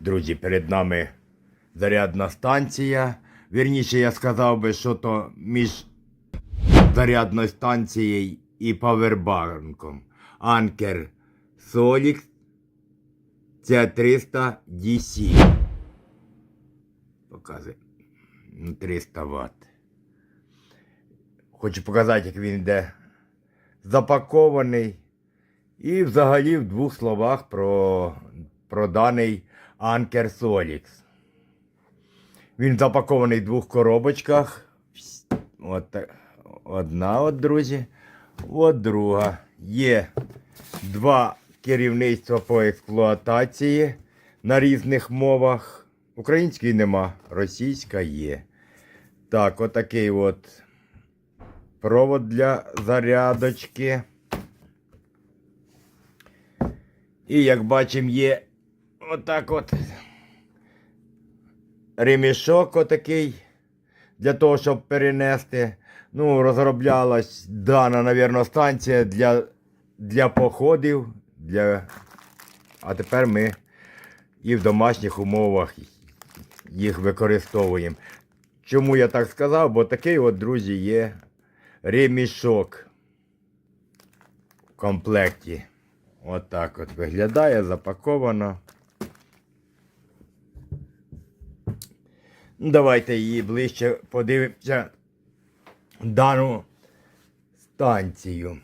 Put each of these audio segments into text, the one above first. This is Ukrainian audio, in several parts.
Друзі, перед нами зарядна станція. Вірніше, я сказав би, що то між зарядною станцією і павербанком. Анкер Solix C300 DC. Показує. Ну, 300 Вт. Хочу показати, як він йде запакований. І взагалі в двох словах про, про даний Anker Solix. Він запакований в двох коробочках. От, одна, от, друзі. От друга. Є два керівництва по експлуатації на різних мовах. Української нема, російська є. Так, отакий от провод для зарядочки. І як бачимо, є отак от ремішок отакий для того, щоб перенести. Ну, розроблялась дана, навірно, станція для, для походів. Для... А тепер ми і в домашніх умовах їх використовуємо. Чому я так сказав? Бо такий от, друзі, є ремішок в комплекті. От так от виглядає, запаковано. Давайте її ближче подивимося дану станцію.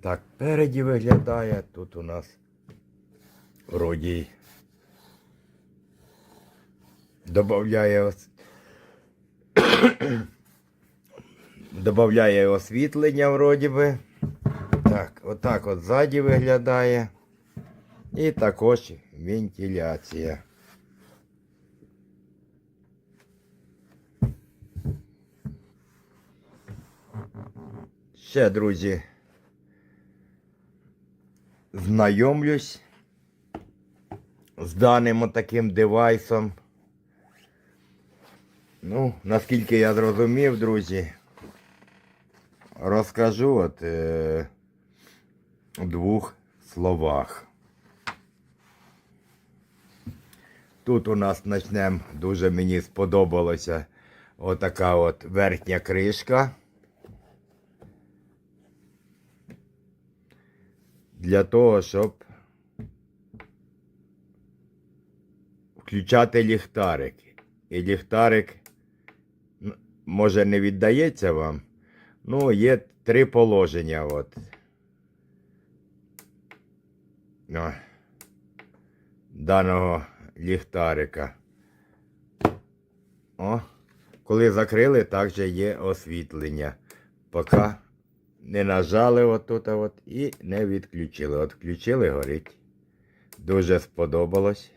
Так, переді виглядає. Тут у нас вроді ос... добавляє освітлення вроді би. Так, отак от ззаді виглядає. І також вентиляція. Ще, друзі, знайомлюсь з даним таким девайсом. Ну, наскільки я зрозумів, друзі, розкажу от е, у двох словах. Тут у нас почнемо, дуже мені сподобалося отака от верхня кришка. Для того, щоб включати ліхтарик. І ліхтарик, може, не віддається вам. Ну, є три положення. От. Даного ліхтарика. О, коли закрили, також є освітлення. Поки не нажали отут от і не відключили. От включили, горить. Дуже сподобалось.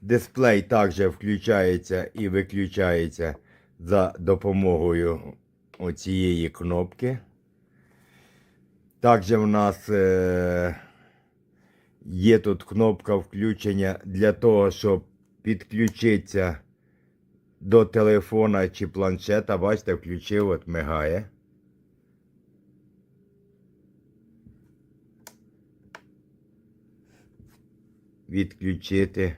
Дисплей також включається і виключається за допомогою оцієї кнопки. Також в нас е, є тут кнопка включення для того, щоб підключитися до телефона чи планшета. Бачите, включив, от мигає. Відключити.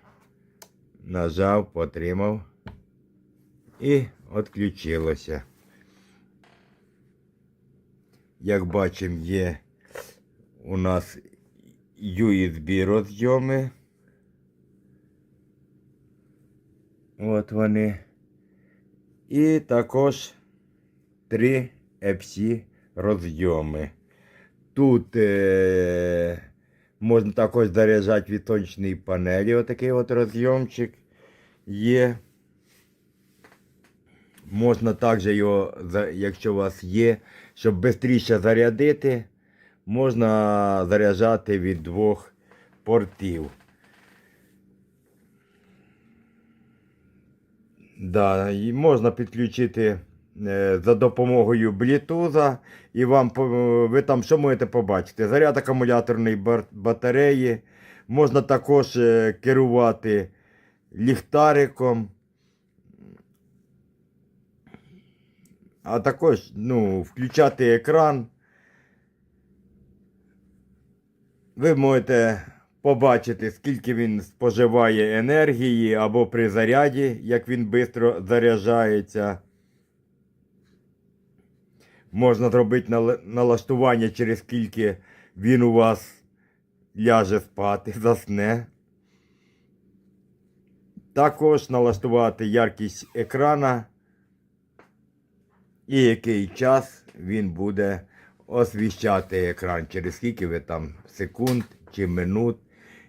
Нажав, потримав і відключилося. Як бачимо, є у нас USB розйоми. От вони. І також три FC розйоми. Тут е, можна також заряджати від сонячної панелі. Отакий от розйомчик є. Можна також його, якщо у вас є, щоб швидше зарядити, можна заряджати від двох портів. Да, і можна підключити е, за допомогою Bluetooth, і вам ви там що можете побачити? Заряд акумуляторної батареї. Можна також е, керувати ліхтариком. А також ну, включати екран. ви можете побачити, скільки він споживає енергії або при заряді, як він швидко заряджається. Можна зробити налаштування, через скільки він у вас ляже спати, засне. Також налаштувати яркість екрана і який час він буде освіщати екран, через скільки ви там секунд чи минут.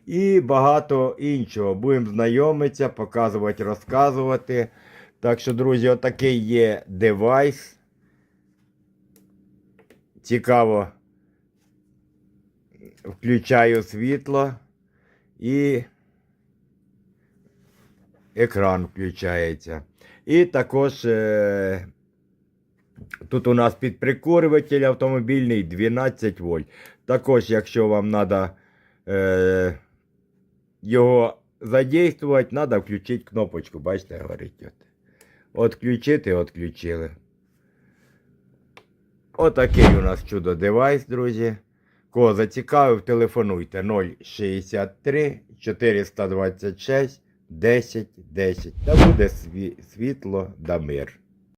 І багато іншого. Будемо знайомитися, показувати, розказувати. Так що, друзі, отакий є девайс. Цікаво. Включаю світло і екран включається. І також е, тут у нас підприкурюватель автомобільний 12 вольт. Також, якщо вам треба його задействувати, треба включити кнопочку. Бачите, говорить. От. От включити, отключили. Отакий у нас чудо девайс, друзі. Кого зацікавив, телефонуйте 063 426 10 10. Та буде світло да мир.